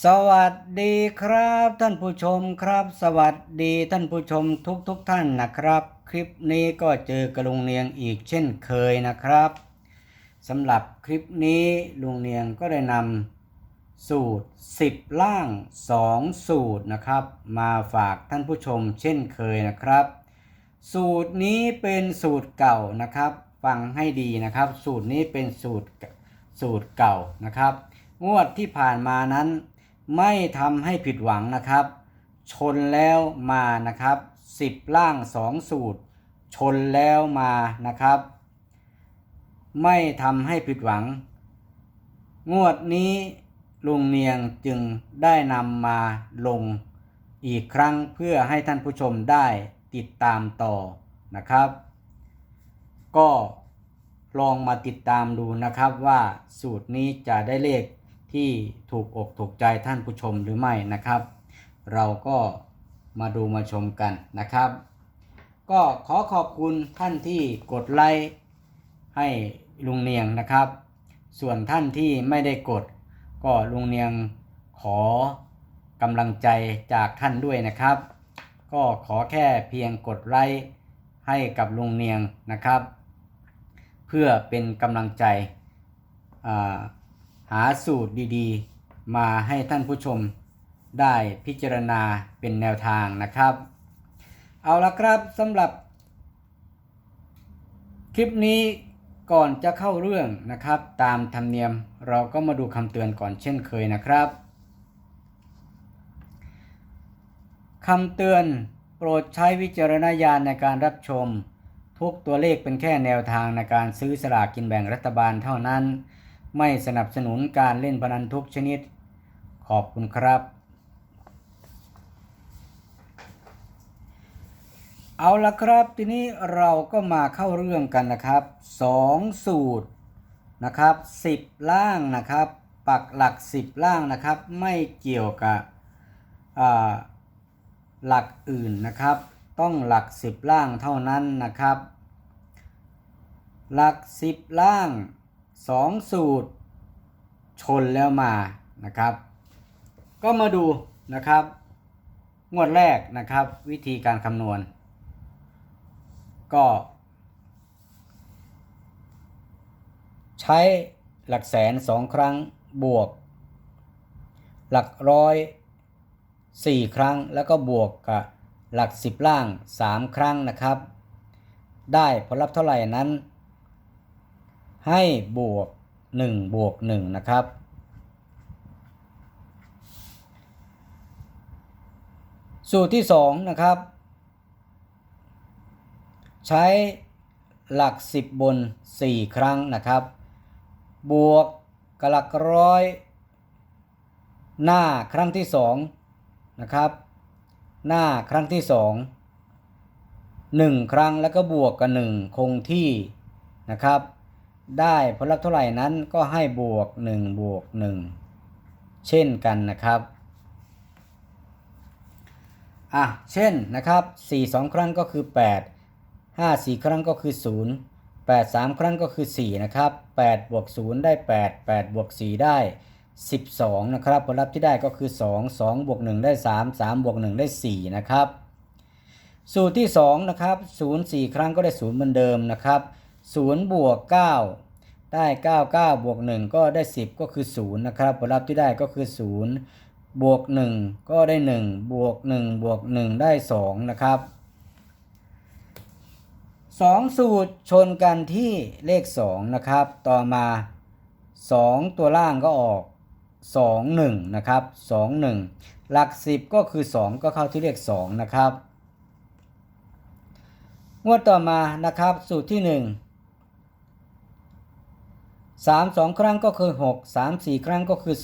สวัสดีครับท่านผู้ชมครับ สวัสดีท่านผู้ชมทุกทุกท่านนะครับ คลิปนี้ก็เจอกระลุงเนียงอีกเช่นเคยนะครับสำหรับคลิปนี้ลุงเนียงก็ได้นำสูตร 10 ล่าง 2 สูตรนะครับ มาฝากท่านผู้ชมเช่นเคยนะครับ สูตรนี้เป็นสูตรเก่านะครับ ฟังให้ดีนะครับ สูตรนี้เป็นสูตรสูตรเก่านะครับ งวดที่ผ่านมานั้น ไม่ทำให้ผิดหวังนะครับ ชนแล้วมานะครับ10ล่าง2สูตร ชนแล้วมานะครับ ไม่ทำให้ผิดหวัง งวดนี้ลุงเนียงจึงได้นำมาลงอีกครั้งเพื่อให้ท่านผู้ชมได้ติดตามต่อนะครับ ก็ลองมาติดตามดูนะครับว่าสูตรนี้จะได้เลข ที่ถูกอกถูกใจท่านผู้ชมหรือไม่นะครับ เราก็มาดูมาชมกันนะครับ ก็ขอขอบคุณท่านที่กดไลค์ให้ลุงเนียงนะครับ ส่วนท่านที่ไม่ได้กด ก็ลุงเนียงขอกำลังใจจากท่านด้วยนะครับ ก็ขอแค่เพียงกดไลค์ให้กับลุงเนียงนะครับ เพื่อเป็นกำลังใจอ่า หาสูตรดีๆ มาให้ท่านผู้ชมได้พิจารณาเป็นแนวทางนะครับ เอาละครับสำหรับ คลิปนี้ก่อนจะเข้าเรื่องนะครับ ตามธรรมเนียมเราก็มาดูคำเตือนก่อนเช่นเคยนะครับคำเตือนโปรดใช้วิจารณญาณในการรับชม ทุกตัวเลขเป็นแค่แนวทางในการซื้อสลากกินแบ่งรัฐบาลเท่านั้น ไม่สนับสนุนการเล่นพนันทุกชนิด ขอบคุณครับ เอาละครับ ทีนี้เราก็มาเข้าเรื่องกันนะครับสองสูตรนะครับสิบล่างนะครับ ปักหลักสิบล่างนะครับ ไม่เกี่ยวกับหลักอื่นนะครับ ต้องหลักสิบล่างเท่านั้นนะครับ หลักสิบล่าง สองสูตรชนแล้วมานะครับ ก็มาดูนะครับ งวดแรกนะครับ วิธีการคำนวณ ก็ ใช้หลักแสนสองครั้งบวก หลักร้อยสี่ครั้งแล้วก็บวกกับหลักสิบล่างสามครั้งนะครับ ได้ผลลัพธ์เท่าไหร่นั้น ให้บวกหนึ่งบวกหนึ่งนะครับ สูตรที่สองนะครับ ใช้หลัก 10 บน 4 ครั้งนะครับ บวกกับหลักร้อย หน้าครั้งที่ 2 นะครับ หน้าครั้งที่ 2 1 ครั้งแล้วก็บวกกับ 1 คงที่นะครับ ได้ผลลัพธ์เท่าไหร่นั้นก็ให้บวก1บวก1เช่นกันนะครับอะเช่นนะครับ4 2 ครั้งก็คือ 8 5 4 ครั้งก็คือ 0 8 3 ครั้งก็คือ 4 นะครับ8บวก0ได้ 8 8บวก4ได้ 12 นะครับ ผลลัพธ์ที่ได้ก็คือ 2 2บวก1ได้ 3 3บวก1ได้ 4 นะครับ สูตรที่ 2 นะครับ 0 4 ครั้งก็ได้ 0 เหมือนเดิมนะครับ 0บวก9ได้ 9 9 บวก 1 ก็ได้ 10 ก็คือ 0 นะครับผลลัพธ์ที่ได้ก็คือ 0 บวก 1 ก็ได้ 1 บวก 1 บวก 1 ได้ 2 นะครับสองสูตรชนกันที่เลข 2 นะครับ ต่อมา 2 ตัวล่างก็ออก 2 1 นะครับ 2 1 หลัก 10 ก็คือ 2 ก็เข้าที่เลข 2 นะครับงวดต่อมานะครับสูตรที่ 1 3 2 ครั้งก็คือ 6 3 4 ครั้งก็คือ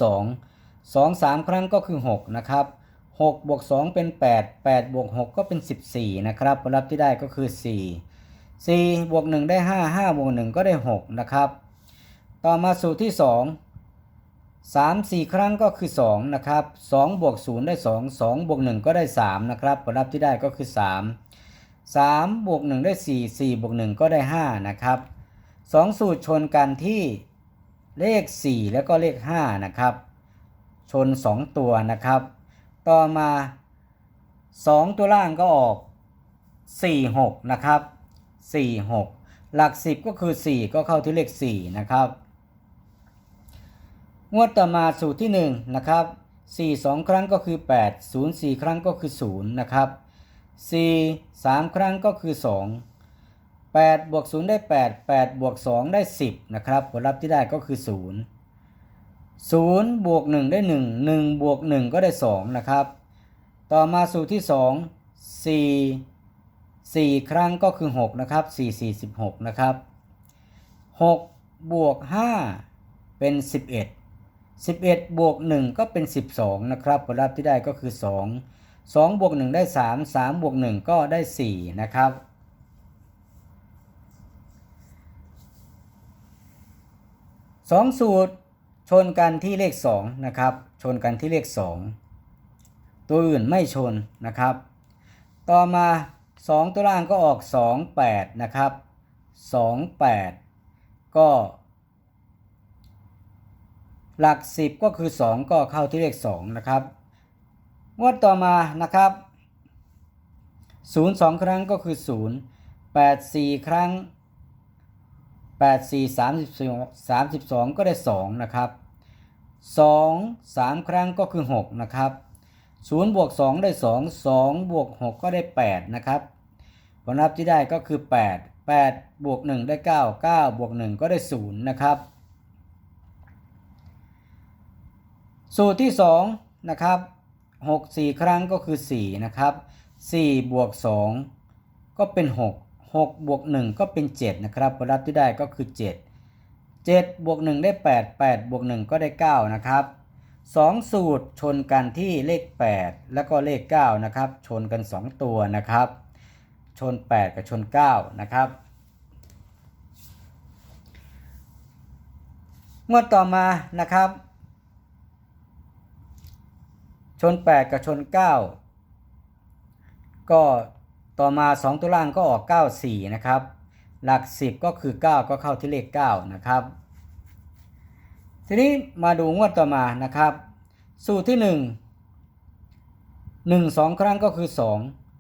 2 2 3 ครั้งก็คือ 6 นะครับ6บวก2เป็น 8 8บวก6ก็เป็น 14 นะครับผลลัพธ์ที่ได้ก็คือ 4 4บวก1ได้ 5 5บวก1ก็ได้ 6 นะครับ ต่อมาสูตรที่ 2 3 4 ครั้งก็คือ 2 นะครับ2บวก0ได้ 2 2บวก1ก็ได้ 3 นะครับผลลัพธ์ที่ได้ก็คือ 3 3บวก1ได้ 4 4บวก1ก็ได้ 5 นะครับ 2 สูตรชนกันที่ เลข 4 แล้วก็เลข 5 นะครับ ชน 2 ตัวนะครับ ต่อมา 2 ตัวล่างก็ออก 4 6 นะครับ 4 6 หลัก 10 ก็คือ 4 ก็เข้าที่เลข 4 นะครับ งวดต่อมาสูตรที่ 1 นะครับ 4 2 ครั้งก็คือ 8 0 4 ครั้งก็คือ 0 นะครับ 4 3 ครั้งก็คือ 2 8บวก0ได้ 8 8บวก2ได้ 10 นะครับ ผลลัพธ์ที่ได้ก็คือ 0 0บวก1ได้ 1 1บวก1ก็ได้ 2 นะครับ ต่อมาสูตรที่ 2 4 4 ครั้งก็คือ 6 นะครับ 4 4 16 นะครับ 6 บวก 5 เป็น 11 11 บวก 1 ก็เป็น 12 นะครับ ผลลัพธ์ที่ได้ก็คือ 2 2 บวก 1 ได้ 3 3 บวก 1 ก็ได้ 4 นะครับ สองสูตรชนกันที่เลข2นะครับ ชนกันที่เลข 2 ตัวอื่นไม่ชนนะครับ ต่อมา 2 ตัวล่างก็ออก 2 8 นะครับ 2 8 ก็ หลัก 10 ก็คือ 2 ก็เข้าที่เลข 2 นะครับ งวดต่อมานะครับ 0 2 ครั้งก็คือ 0 8 4 ครั้ง 8 4 32 32 ก็ได้ 2 นะครับ 2 3 ครั้งก็คือ 6 นะครับ 0 บวก 2 ได้ 2 2 บวก 6 ก็ได้ 8 นะครับผลลัพธ์ที่ได้ก็คือ 8 8 บวก 1 ได้ 9 9 บวก 1 ก็ได้ 0 นะครับ สูตรที่ 2 นะครับ 6 4 ครั้งก็คือ 4 นะครับ 4 บวก 2 ก็เป็น 6 6บวก1ก็เป็น 7 นะครับผลลัพธ์ที่ได้ก็คือ 7 7บวก1ได้ 8 8บวก1ก็ได้ 9 นะครับ 2 สูตรชนกันที่เลข 8 แล้วก็เลข 9 นะครับ ชนกัน 2 ตัวนะครับ ชน 8 กับชน 9 นะครับงวดต่อมานะครับ ชน 8 กับชน 9 ก็ ต่อมา 2 ตัวล่างก็ออก 9 4 นะครับ หลัก 10 ก็คือ 9 ก็เข้าที่เลข 9 นะครับ ทีนี้มาดูงวดต่อมานะครับ สูตรที่ 1 1 2 ครั้งก็คือ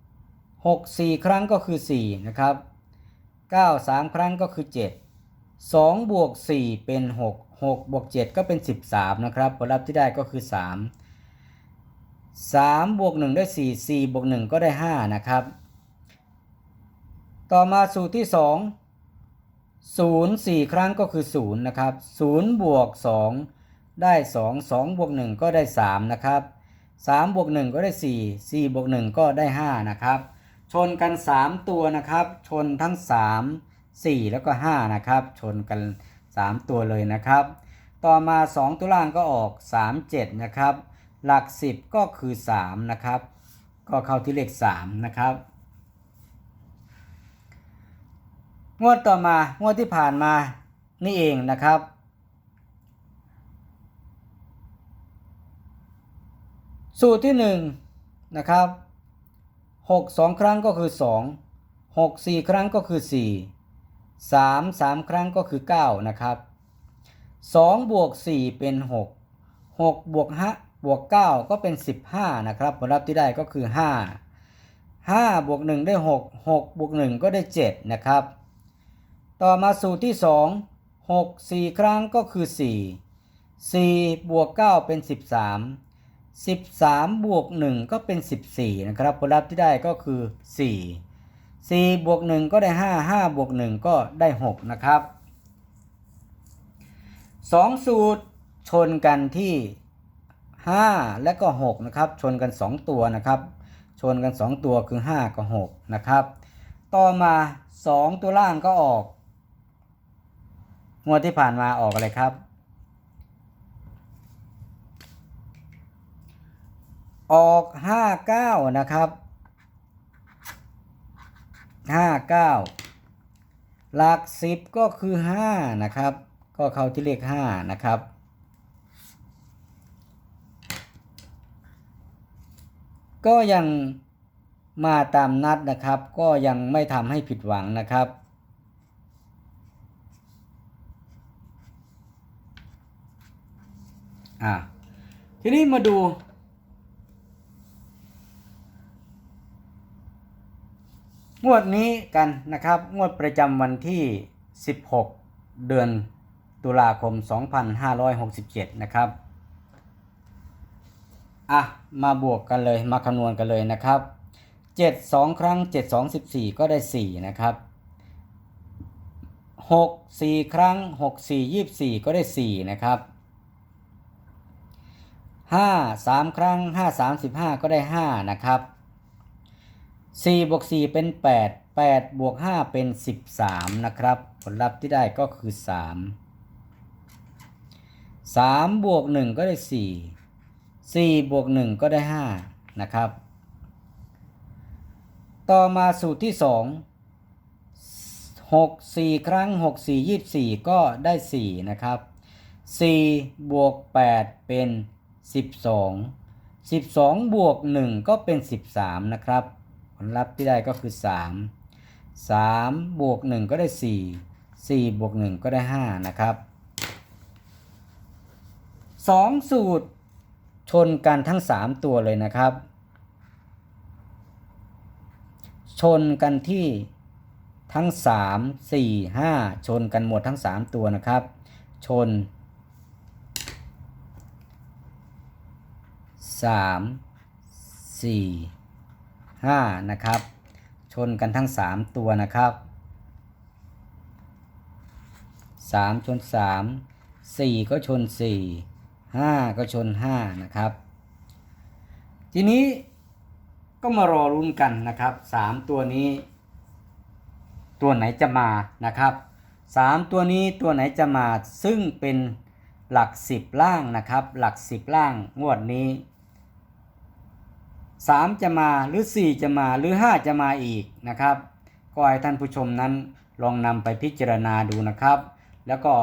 2 6 4 ครั้งก็คือ 4 นะครับ 9 3 ครั้งก็คือ 7 2 บวก 4 เป็น 6 6 บวก 7 ก็เป็น 13 นะครับผลลัพธ์ที่ได้ก็คือ 3 3 บวก 1 ได้ 4 4 บวก 1 ก็ได้ 5 นะครับ ต่อมาสูตรที่ 2 0 4 ครั้งก็คือ 0 นะครับ 0 บวก 2 ได้ 2 2 บวก 1 ก็ได้ 3 นะครับ 3 บวก 1 ก็ได้ 4 4 บวก 1 ก็ได้ 5 นะครับ ชนกัน 3 ตัวนะครับ ชนทั้ง 3 4 แล้วก็ 5 นะครับ ชนกัน 3 ตัวเลยนะครับ ต่อมา 2 ตัวล่างก็ออก 3 7 นะครับ หลัก 10 ก็คือ 3 นะครับ ก็เข้าที่เลข 3 นะครับ งวดต่อมางวดที่ผ่านมานี่เองนะครับ สูตรที่1นะครับ6 2 ครั้งก็คือ 2 6 4 ครั้งก็คือ 4 3 3 ครั้งก็คือ 9 นะครับ2บวก4เป็น 6 6บวก5บวก 9 ก็เป็น 15 นะครับผลลัพธ์ที่ได้ก็คือ 5 5บวก1ได้ 6 6บวก1ก็ได้ 7 นะครับ ต่อมาสูตรที่ 2 6 4 ครั้งก็คือ 4 4 บวก 9 เป็น 13 13 บวก 1 ก็เป็น 14 นะครับ ผลลัพธ์ที่ได้ก็คือ 4 4 บวก 1 ก็ได้ 5 5 บวก 1 ก็ได้ 6 นะครับ 2 สูตรชนกันที่ 5 และก็ 6 นะครับ ชนกัน 2 ตัวนะครับ ชนกัน 2 ตัวคือ 5 กับ 6 นะครับ ต่อมา 2 ตัวล่างก็ออก งวดที่ผ่านมาออกอะไรครับ ออก59นะครับ59หลัก10ก็คือ5นะครับ ก็เข้าที่เลข5นะครับก็ยังมาตามนัดนะครับ ก็ยังไม่ทำให้ผิดหวังนะครับ อะทีนี้มาดู งวดนี้กันนะครับ งวดประจำวันที่ 16 เดือนตุลาคม 2567 นะครับอะมาบวกกันเลยมาคำนวณกันเลยนะครับ 7 2 ครั้ง 7 2 14 ก็ได้ 4 นะครับ 6 4 ครั้ง 6 4 24 ก็ได้ 4 นะครับ 5 3 ครั้ง 5 35 ก็ได้ 5 นะครับ4บวก4เป็น 8 8บวก5เป็น 13 นะครับ ผลลัพธ์ที่ได้ก็คือ 3 3บวก1ก็ได้ 4 4บวก1ก็ได้ 5 นะครับ ต่อมาสูตรที่ 2 6 4 ครั้ง 6 4 24 ก็ได้ 4 นะครับ 4 บวก 8 เป็น 12 12 บวก 1 ก็เป็น 13 นะครับ ผลลัพธ์ที่ได้ก็คือ 3 3 บวก 1 ก็ได้ 4 4 บวก 1 ก็ได้ 5 นะครับ 2 สูตรชนกันทั้ง 3 ตัวเลยนะครับ ชนกันที่ทั้ง 3 4 5 ชนกันหมดทั้ง 3 ตัวนะครับ ชน 3 4 5นะครับ ชนกันทั้ง3ตัวนะครับ3ชน3 4ก็ชน4 5ก็ชน5นะครับ ทีนี้ก็มารอรุ้นกันนะครับ3ตัวนี้ ตัวไหนจะมานะครับ3ตัวนี้ตัวไหนจะมาซึ่งเป็นหลัก10ล่างนะครับ หลัก10ล่างงวดนี้ 3 จะมาหรือ 4 จะมาหรือ 5 จะมาอีกนะครับ ก็ให้ท่านผู้ชมนั้นลองนำไปพิจารณาดูนะครับ แล้วก็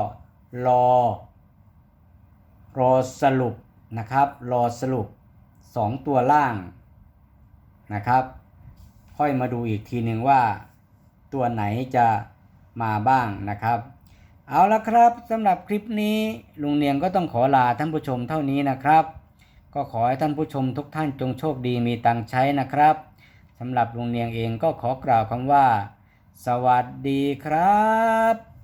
รอ รอสรุปนะครับ รอสรุป 2 ตัวล่างนะครับ ค่อยมาดูอีกทีหนึ่งว่า ตัวไหนจะมาบ้างนะครับ เอาละครับสำหรับคลิปนี้ลุงเนียงก็ต้องขอลาท่านผู้ชมเท่านี้นะครับ ก็ขอให้ท่านผู้ชมทุกท่านจงโชคดีมีตังใช้นะครับสำหรับลุงเนียงเองก็ขอกล่าวคำว่า สวัสดีครับ